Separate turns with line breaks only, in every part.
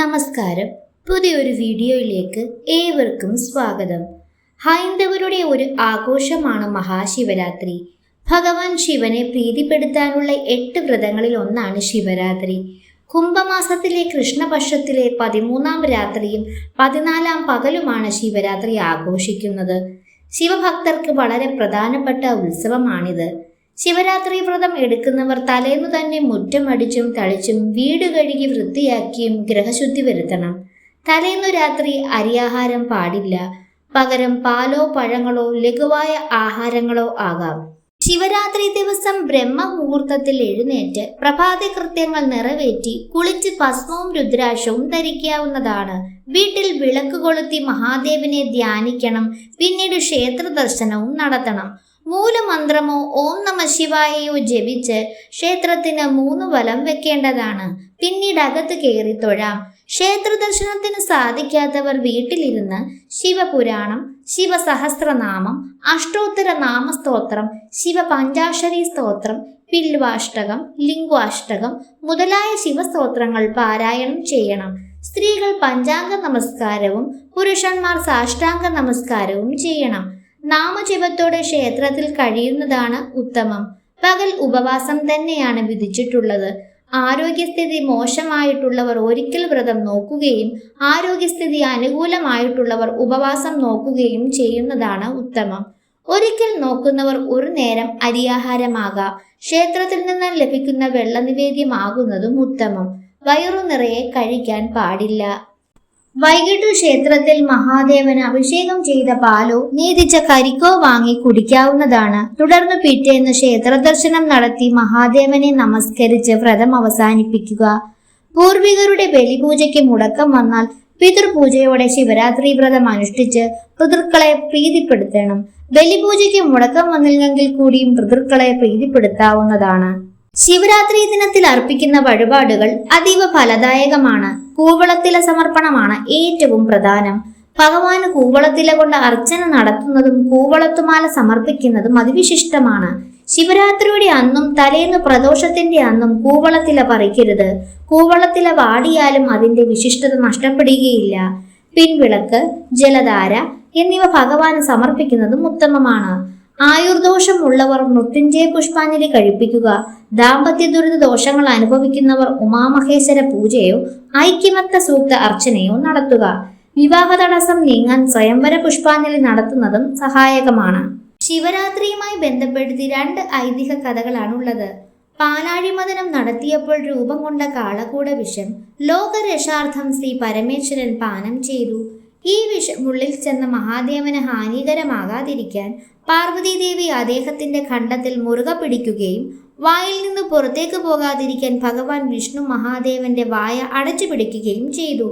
നമസ്കാരം. പുതിയൊരു വീഡിയോയിലേക്ക് ഏവർക്കും സ്വാഗതം. ഹൈന്ദവരുടെ ഒരു ആഘോഷമാണ് മഹാശിവരാത്രി. ഭഗവാൻ ശിവനെ പ്രീതിപ്പെടുത്താനുള്ള എട്ട് വ്രതങ്ങളിൽ ഒന്നാണ് ശിവരാത്രി. കുംഭമാസത്തിലെ കൃഷ്ണപക്ഷത്തിലെ പതിമൂന്നാം രാത്രിയും പതിനാലാം പകലുമാണ് ശിവരാത്രി ആഘോഷിക്കുന്നത്. ശിവഭക്തർക്ക് വളരെ പ്രധാനപ്പെട്ട ഉത്സവമാണിത്. ശിവരാത്രി വ്രതം എടുക്കുന്നവർ തലേന്ന് തന്നെ മുറ്റമടിച്ചും തളിച്ചും വീട് കഴുകി വൃത്തിയാക്കിയും ഗ്രഹശുദ്ധി വരുത്തണം. തലേന്നു രാത്രി അരിയാഹാരം പാടില്ല. പകരം പാലോ പഴങ്ങളോ ലഘുവായ ആഹാരങ്ങളോ ആകാം. ശിവരാത്രി ദിവസം ബ്രഹ്മമുഹൂർത്തത്തിൽ എഴുന്നേറ്റ് പ്രഭാത കൃത്യങ്ങൾ നിറവേറ്റി കുളിച്ച് ഭസ്മവും രുദ്രാക്ഷവും ധരിക്കാവുന്നതാണ്. വീട്ടിൽ വിളക്ക് കൊളുത്തി മഹാദേവനെ ധ്യാനിക്കണം. പിന്നീട് ക്ഷേത്ര ദർശനവും നടത്തണം. മൂലമന്ത്രമോ ഓം നമ ശിവായയോ ജപിച്ച് ക്ഷേത്രത്തിന് മൂന്ന് വലം വെക്കേണ്ടതാണ്. പിന്നീട് അകത്ത് കയറി തൊഴാം. ക്ഷേത്ര ദർശനത്തിന് സാധിക്കാത്തവർ വീട്ടിലിരുന്ന് ശിവപുരാണം ശിവസഹസ്രനാമം അഷ്ടോത്തര നാമസ്തോത്രം ശിവ പഞ്ചാക്ഷരി സ്തോത്രം പിൽവാഷ്ടകം ലിംഗ്വാഷ്ടകം മുതലായ ശിവസ്തോത്രങ്ങൾ പാരായണം ചെയ്യണം. സ്ത്രീകൾ പഞ്ചാംഗ നമസ്കാരവും പുരുഷന്മാർ സാഷ്ടാംഗ നമസ്കാരവും ചെയ്യണം. നാമജപത്തോടെ ക്ഷേത്രത്തിൽ കഴിയുന്നതാണ് ഉത്തമം. പകൽ ഉപവാസം തന്നെയാണ് വിധിച്ചിട്ടുള്ളത്. ആരോഗ്യസ്ഥിതി മോശമായിട്ടുള്ളവർ ഒരിക്കൽ വ്രതം നോക്കുകയും ആരോഗ്യസ്ഥിതി അനുകൂലമായിട്ടുള്ളവർ ഉപവാസം നോക്കുകയും ചെയ്യുന്നതാണ് ഉത്തമം. ഒരിക്കൽ നോക്കുന്നവർ ഒരു നേരം അരിയാഹാരമാകാം. ക്ഷേത്രത്തിൽ നിന്ന് ലഭിക്കുന്ന വെള്ളനിവേദ്യമാകുന്നതും ഉത്തമം. വയറു നിറയെ കഴിക്കാൻ പാടില്ല. വൈകിട്ട് ക്ഷേത്രത്തിൽ മഹാദേവന് അഭിഷേകം ചെയ്ത പാലോ നീതിച്ച കരിക്കോ വാങ്ങി കുടിക്കാവുന്നതാണ്. തുടർന്ന് പിറ്റേന്ന് ക്ഷേത്ര ദർശനം നടത്തി മഹാദേവനെ നമസ്കരിച്ച് വ്രതം അവസാനിപ്പിക്കുക. പൂർവികരുടെ ബലിപൂജയ്ക്ക് മുടക്കം വന്നാൽ പിതൃപൂജയോടെ ശിവരാത്രി വ്രതം അനുഷ്ഠിച്ച് പിതൃക്കളെ പ്രീതിപ്പെടുത്തണം. ബലിപൂജയ്ക്ക് മുടക്കം വന്നില്ലെങ്കിൽ കൂടിയും പിതൃക്കളെ പ്രീതിപ്പെടുത്താവുന്നതാണ്. ശിവരാത്രി ദിനത്തിൽ അർപ്പിക്കുന്ന വഴിപാടുകൾ അതീവ ഫലദായകമാണ്. കൂവളത്തില സമർപ്പണമാണ് ഏറ്റവും പ്രധാനം. ഭഗവാന് കൂവളത്തില കൊണ്ട് അർച്ചന നടത്തുന്നതും കൂവളത്തുമാല സമർപ്പിക്കുന്നതും അതിവിശിഷ്ടമാണ്. ശിവരാത്രിയുടെ അന്നും തലേന്ന് പ്രദോഷത്തിന്റെ അന്നും കൂവളത്തില പറിക്കരുത്. കൂവളത്തില വാടിയാലും അതിന്റെ വിശിഷ്ടത നഷ്ടപ്പെടുകയില്ല പിൻവിളക്ക് ജലധാര എന്നിവ ഭഗവാന് സമർപ്പിക്കുന്നതും ഉത്തമമാണ്. ആയുർദോഷം ഉള്ളവർ മൃത്യുഞ്ജയ പുഷ്പാഞ്ജലി കഴിപ്പിക്കുക ദാമ്പത്യ ദുരിത ദോഷങ്ങൾ അനുഭവിക്കുന്നവർ ഉമാമഹേശ്വര പൂജയോ ഐക്യമത്ത സൂക്ത അർച്ചനയോ നടത്തുക. വിവാഹ തടസ്സം നീങ്ങാൻ സ്വയംവര പുഷ്പാഞ്ജലി നടത്തുന്നതും സഹായകമാണ്. ശിവരാത്രിയുമായി ബന്ധപ്പെടുത്തി രണ്ട് ഐതിഹ്യ കഥകളാണുള്ളത്. പാലാഴിമതനം നടത്തിയപ്പോൾ രൂപം കൊണ്ട കാളകൂട വിഷം ലോകരക്ഷാർത്ഥം ശ്രീ പരമേശ്വരൻ പാനം ചെയ്തു. ഈ വിഷം ഉള്ളിൽ ചെന്ന മഹാദേവന് ഹാനികരമാകാതിരിക്കാൻ പാർവതീദേവി അദ്ദേഹത്തിന്റെ ഖണ്ഡത്തിൽ മുറുക പിടിക്കുകയും വായിൽ നിന്ന് പുറത്തേക്ക് പോകാതിരിക്കാൻ ഭഗവാൻ വിഷ്ണു മഹാദേവന്റെ വായ അടച്ചു പിടിക്കുകയും ചെയ്തു.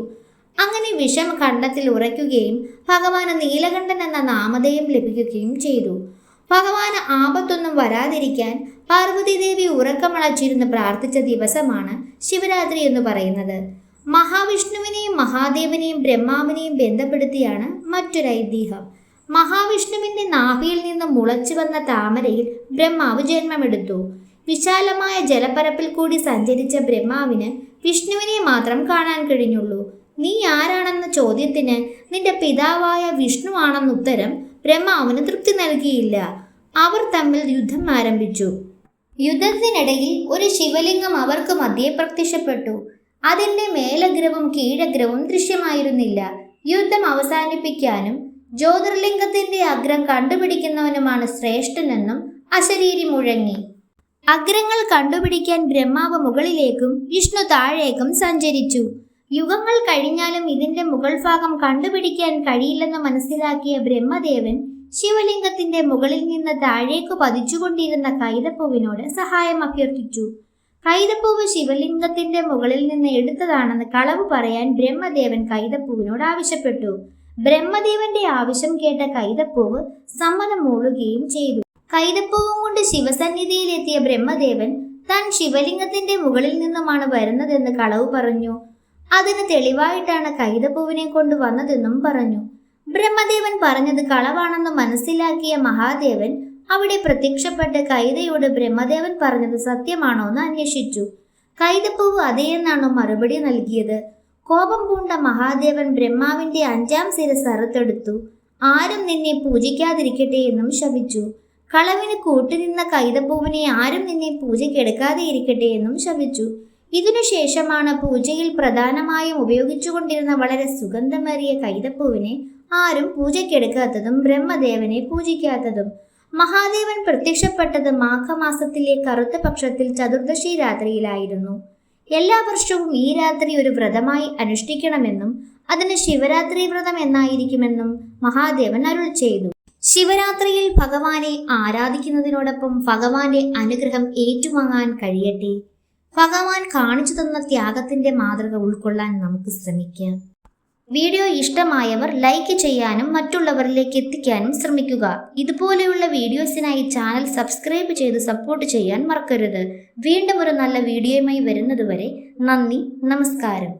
അങ്ങനെ വിഷം ഖണ്ഡത്തിൽ ഉറയ്ക്കുകയും ഭഗവാന് നീലകണ്ഠൻ എന്ന നാമധേയം ലഭിക്കുകയും ചെയ്തു. ഭഗവാന് ആപത്തൊന്നും വരാതിരിക്കാൻ പാർവതീദേവി ഉറക്കമളച്ചിരുന്ന് പ്രാർത്ഥിച്ച ദിവസമാണ് ശിവരാത്രി എന്ന് പറയുന്നത്. മഹാവിഷ്ണുവിനെയും മഹാദേവനെയും ബ്രഹ്മാവിനെയും ബന്ധപ്പെടുത്തിയാണ് മറ്റൊരു ഐതിഹ്യം. മഹാവിഷ്ണുവിന്റെ നാഭിയിൽ നിന്ന് മുളച്ചു വന്ന താമരയിൽ ബ്രഹ്മാവ് ജന്മമെടുത്തു. വിശാലമായ ജലപ്പരപ്പിൽ കൂടി സഞ്ചരിച്ച ബ്രഹ്മാവിന് വിഷ്ണുവിനെ മാത്രം കാണാൻ കഴിഞ്ഞുള്ളൂ. നീ ആരാണെന്ന ചോദ്യത്തിന് നിന്റെ പിതാവായ വിഷ്ണു ആണെന്ന ഉത്തരം ബ്രഹ്മാവിന് തൃപ്തി നൽകിയില്ല. അവർ തമ്മിൽ യുദ്ധം ആരംഭിച്ചു. യുദ്ധത്തിനിടയിൽ ഒരു ശിവലിംഗം അവർക്ക് മധ്യേ പ്രത്യക്ഷപ്പെട്ടു അതിന്റെ മേലഗ്രവും കീഴഗ്രവും ദൃശ്യമായിരുന്നില്ല. യുദ്ധം അവസാനിപ്പിക്കാനും ജ്യോതിർലിംഗത്തിന്റെ അഗ്രം കണ്ടുപിടിക്കുന്നവനുമാണ് ശ്രേഷ്ഠനെന്നും അശരീരി മുഴങ്ങി. അഗ്രങ്ങൾ കണ്ടുപിടിക്കാൻ ബ്രഹ്മാവ് മുകളിലേക്കും വിഷ്ണു താഴേക്കും സഞ്ചരിച്ചു. യുഗങ്ങൾ കഴിഞ്ഞാലും ഇതിന്റെ മുകൾ ഭാഗം കണ്ടുപിടിക്കാൻ കഴിയില്ലെന്ന് മനസ്സിലാക്കിയ ബ്രഹ്മദേവൻ ശിവലിംഗത്തിന്റെ മുകളിൽ നിന്ന് താഴേക്ക് പതിച്ചുകൊണ്ടിരുന്ന കൈതപ്പൂവിനോട് സഹായം അഭ്യർത്ഥിച്ചു. കൈതപ്പൂവ് ശിവലിംഗത്തിന്റെ മുകളിൽ നിന്ന് എടുത്തതാണെന്ന് കളവ് പറയാൻ ബ്രഹ്മദേവൻ കൈതപ്പൂവിനോട് ആവശ്യപ്പെട്ടു. ബ്രഹ്മദേവന്റെ ആവശ്യം കേട്ട കൈതപ്പൂവ് സമ്മതം മൂളുകയും ചെയ്തു. കൈതപ്പൂവും കൊണ്ട് ശിവസന്നിധിയിലെത്തിയ ബ്രഹ്മദേവൻ താൻ ശിവലിംഗത്തിന്റെ മുകളിൽ നിന്നുമാണ് വരുന്നതെന്ന് കളവ് പറഞ്ഞു. അതിന് തെളിവായിട്ടാണ് കൈതപ്പൂവിനെ കൊണ്ട് വന്നതെന്നും പറഞ്ഞു. ബ്രഹ്മദേവൻ പറഞ്ഞത് കളവാണെന്ന് മനസ്സിലാക്കിയ മഹാദേവൻ അവിടെ പ്രത്യക്ഷപ്പെട്ട് കൈതയോട് ബ്രഹ്മദേവൻ പറഞ്ഞത് സത്യമാണോ എന്ന് അന്വേഷിച്ചു. കൈതപ്പൂവ് അതെയെന്നാണോ മറുപടി നൽകിയത്? കോപം പൂണ്ട മഹാദേവൻ ബ്രഹ്മാവിന്റെ അഞ്ചാം ശിരസ് അറുത്തെടുത്തു. ആരും നിന്നെ പൂജിക്കാതിരിക്കട്ടെ എന്നും ശപിച്ചു. കളവിന് കൂട്ടുനിന്ന കൈതപ്പൂവിനെ ആരും നിന്നെ പൂജയ്ക്കെടുക്കാതെ ഇരിക്കട്ടെ എന്നും ശപിച്ചു. ഇതിനുശേഷമാണ് പൂജയിൽ പ്രധാനമായും ഉപയോഗിച്ചുകൊണ്ടിരുന്ന വളരെ സുഗന്ധമേറിയ കൈതപ്പൂവിനെ ആരും പൂജയ്ക്കെടുക്കാത്തതും ബ്രഹ്മദേവനെ പൂജിക്കാത്തതും. മഹാദേവൻ പ്രത്യക്ഷപ്പെട്ടത് മാഘമാസത്തിലെ കറുത്ത പക്ഷത്തിൽ ചതുർദശി രാത്രിയിലായിരുന്നു. എല്ലാ വർഷവും ഈ രാത്രി ഒരു വ്രതമായി അനുഷ്ഠിക്കണമെന്നും അതിന് ശിവരാത്രി വ്രതം എന്നായിരിക്കുമെന്നും മഹാദേവൻ അരുൾ ചെയ്തു. ശിവരാത്രിയിൽ ഭഗവാനെ ആരാധിക്കുന്നതിനോടൊപ്പം ഭഗവാന്റെ അനുഗ്രഹം ഏറ്റുവാങ്ങാൻ കഴിയട്ടെ. ഭഗവാൻ കാണിച്ചു തന്ന ത്യാഗത്തിന്റെ മാതൃക ഉൾക്കൊള്ളാൻ നമുക്ക് ശ്രമിക്കാം. വീഡിയോ ഇഷ്ടമായവർ ലൈക്ക് ചെയ്യാനും മറ്റുള്ളവരിലേക്ക് എത്തിക്കാനും ശ്രമിക്കുക. ഇതുപോലെയുള്ള വീഡിയോസിനായി ചാനൽ സബ്സ്ക്രൈബ് ചെയ്ത് സപ്പോർട്ട് ചെയ്യാൻ മറക്കരുത്. വീണ്ടും ഒരു നല്ല വീഡിയോയുമായി വരുന്നതുവരെ നന്ദി നമസ്കാരം.